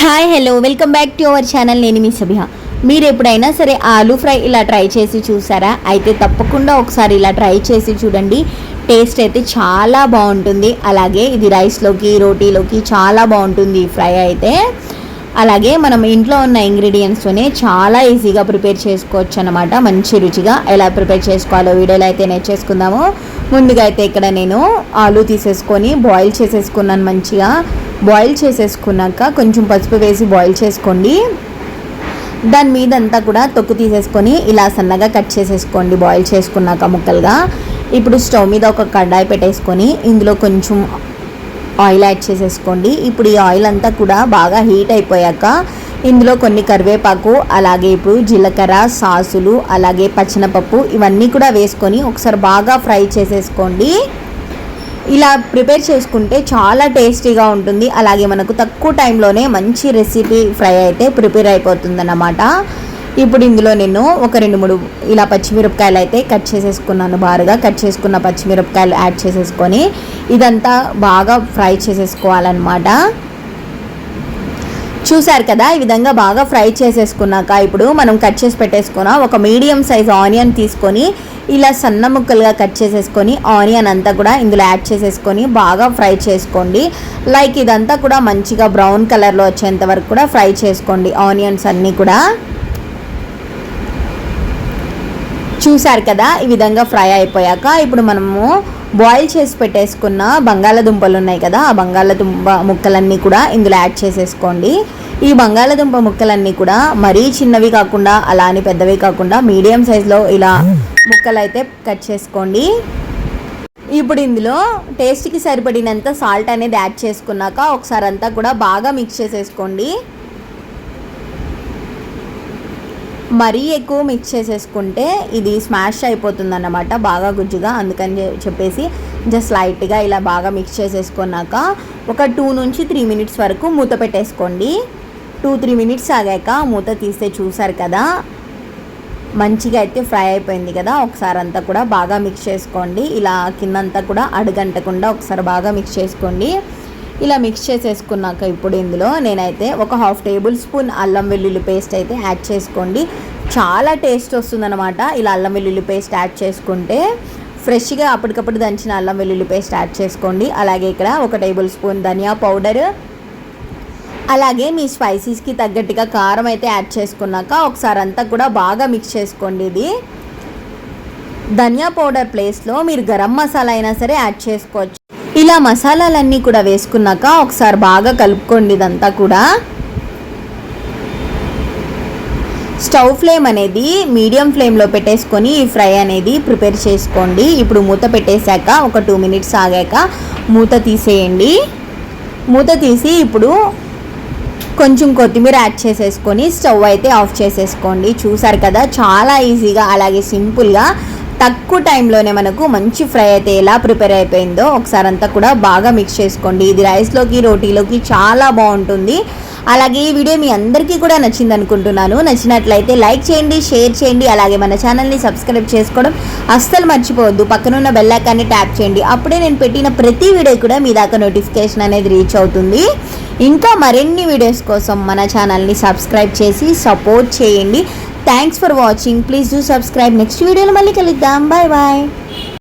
Hi hello welcome back to our channel నేను మీ సభ్య మీరు ఎప్పుడైనా సరే ఆలూ ఫ్రై ఇలా ట్రై చేసి చూసారా? అయితే తప్పకుండా ఒకసారి ఇలా ట్రై చేసి చూడండి. టేస్ట్ అయితే చాలా బాగుంటుంది. అలాగే ఇది రైస్లోకి రోటీలోకి చాలా బాగుంటుంది ఈ ఫ్రై అయితే. అలాగే మనం ఇంట్లో ఉన్న ఇంగ్రీడియంట్స్తోనే చాలా ఈజీగా ప్రిపేర్ చేసుకోవచ్చు అనమాట మంచి రుచిగా ఎలా ప్రిపేర్ చేసుకోవాలో వీడియోలో అయితే నేర్చేసుకుందాము. ముందుగా అయితే ఇక్కడ నేను ఆలు తీసేసుకొని బాయిల్ చేసేసుకున్నాను మంచిగా. బాయిల్ చేసేసుకున్నాక కొంచెం పసుపు వేసి బాయిల్ చేసుకోండి. దాని మీద అంతా కూడా తొక్కు తీసేసుకొని ఇలా సన్నగా కట్ చేసేసుకోండి బాయిల్ చేసుకున్నాక ముక్కలుగా. ఇప్పుడు స్టవ్ మీద ఒక కడాయి పెట్టేసుకొని ఇందులో కొంచెం ఆయిల్ యాడ్ చేసేసుకోండి. ఇప్పుడు ఈ ఆయిల్ అంతా కూడా బాగా హీట్ అయిపోయాక ఇందులో కొన్ని కరివేపాకు అలాగే ఇప్పుడు జీలకర్ర సాసులు అలాగే పచ్చనపప్పు ఇవన్నీ కూడా వేసుకొని ఒకసారి బాగా ఫ్రై చేసేసుకోండి. ఇలా ప్రిపేర్ చేసుకుంటే చాలా టేస్టీగా ఉంటుంది. అలాగే మనకు తక్కువ టైంలోనే మంచి రెసిపీ ఫ్రై అయితే ప్రిపేర్ అయిపోతుంది అన్నమాట ఇప్పుడు ఇందులో నేను ఒక రెండు మూడు ఇలా పచ్చిమిరపకాయలు అయితే కట్ చేసేసుకున్నాను బారుగా. కట్ చేసుకున్న పచ్చిమిరపకాయలు యాడ్ చేసేసుకొని ఇదంతా బాగా ఫ్రై చేసేసుకోవాలన్నమాట. చూసారు కదా ఈ విధంగా బాగా ఫ్రై చేసేసుకున్నాక ఇప్పుడు మనం కట్ చేసి పెట్టేసుకున్న ఒక మీడియం సైజ్ ఆనియన్ తీసుకొని ఇలా సన్న ముక్కలుగా కట్ చేసేసుకొని ఆనియన్ అంతా కూడా ఇందులో యాడ్ చేసేసుకొని బాగా ఫ్రై చేసుకోండి. లైక్ ఇదంతా కూడా మంచిగా బ్రౌన్ కలర్లో వచ్చేంత వరకు కూడా ఫ్రై చేసుకోండి ఆనియన్స్ అన్నీ కూడా. చూసారు కదా ఈ విధంగా ఫ్రై అయిపోయాక ఇప్పుడు మనము బాయిల్ చేసి పెట్టేసుకున్న బంగాళదుంపలు ఉన్నాయి కదా ఆ బంగాళదుంప ముక్కలన్నీ కూడా ఇందులో యాడ్ చేసేసుకోండి. ఈ బంగాళదుంప ముక్కలన్నీ కూడా మరీ చిన్నవి కాకుండా అలా అని పెద్దవి కాకుండా మీడియం సైజులో ఇలా ముక్కలు అయితే కట్ చేసుకోండి. ఇప్పుడు ఇందులో టేస్ట్కి సరిపడినంత సాల్ట్ అనేది యాడ్ చేసుకున్నాక ఒకసారి అంతా కూడా బాగా మిక్స్ చేసేసుకోండి. మరీ ఎక్కువ మిక్స్ చేసేసుకుంటే ఇది స్మాష్ అయిపోతుంది అన్నమాట బాగా గుజ్జుగా. అందుకని చెప్పేసి జస్ట్ లైట్గా ఇలా బాగా మిక్స్ చేసేసుకున్నాక ఒక టూ నుంచి త్రీ మినిట్స్ వరకు మూత పెట్టేసుకోండి. టూ త్రీ మినిట్స్ ఆగాక మూత తీస్తే చూసారు కదా మంచిగా అయితే ఫ్రై అయిపోయింది కదా. ఒకసారి అంతా కూడా బాగా మిక్స్ చేసుకోండి. ఇలా కిందంతా కూడా అడుగంటకుండా ఒకసారి బాగా మిక్స్ చేసుకోండి. ఇలా మిక్స్ చేసేసుకున్నాక ఇప్పుడు ఇందులో నేనైతే ఒక హాఫ్ టేబుల్ స్పూన్ అల్లం వెల్లుల్లి పేస్ట్ అయితే యాడ్ చేసుకోండి. చాలా టేస్ట్ వస్తుందన్నమాట. ఇలా అల్లం వెల్లుల్లి పేస్ట్ యాడ్ చేసుకుంటే ఫ్రెష్గా అప్పటికప్పుడు దంచిన అల్లం వెల్లుల్లి పేస్ట్ యాడ్ చేసుకోండి. అలాగే ఇక్కడ ఒక టేబుల్ స్పూన్ ధనియా పౌడర్ అలాగే మీ స్పైసీస్కి తగ్గట్టుగా కారం అయితే యాడ్ చేసుకున్నాక ఒకసారి అంతా కూడా బాగా మిక్స్ చేసుకోండి ఇది. ధనియా పౌడర్ ప్లేస్లో మీరు గరం మసాలా అయినా సరే యాడ్ చేసుకోవచ్చు. ఇలా మసాలాలన్నీ కూడా వేసుకున్నాక ఒకసారి బాగా కలుపుకోండి ఇదంతా కూడా. స్టవ్ ఫ్లేమ్ అనేది మీడియం ఫ్లేమ్లో పెట్టేసుకొని ఈ ఫ్రై అనేది ప్రిపేర్ చేసుకోండి. ఇప్పుడు మూత పెట్టేశాక ఒక టూ మినిట్స్ ఆగాక మూత తీసేయండి. మూత తీసి ఇప్పుడు కొంచెం కొత్తిమీర యాడ్ చేసేసుకొని స్టవ్ అయితే ఆఫ్ చేసేసుకోండి. చూసారు కదా చాలా ఈజీగా అలాగే సింపుల్గా తక్కువ టైంలోనే మనకు మంచి ఫ్రై అయితే ఎలా ప్రిపేర్ అయిపోయిందో ఒకసారి అంతా కూడా బాగా మిక్స్ చేసుకోండి. ఇది రైస్లోకి రోటీలోకి చాలా బాగుంటుంది. అలాగే ఈ వీడియో మీ అందరికీ కూడా నచ్చింది అనుకుంటున్నాను. నచ్చినట్లయితే లైక్ చేయండి షేర్ చేయండి అలాగే మన ఛానల్ని సబ్స్క్రైబ్ చేసుకోవడం అస్సలు మర్చిపోవద్దు. పక్కనున్న బెల్లైకాన్ని ట్యాప్ చేయండి. అప్పుడే నేను పెట్టిన ప్రతి వీడియో కూడా మీ దాకా నోటిఫికేషన్ అనేది రీచ్ అవుతుంది. ఇంకా మరిన్ని వీడియోస్ కోసం మన ఛానల్ని సబ్స్క్రైబ్ చేసి సపోర్ట్ చేయండి. Thanks for watching please do subscribe next వీడియోలో మళ్ళీ కలుద్దాం. Bye bye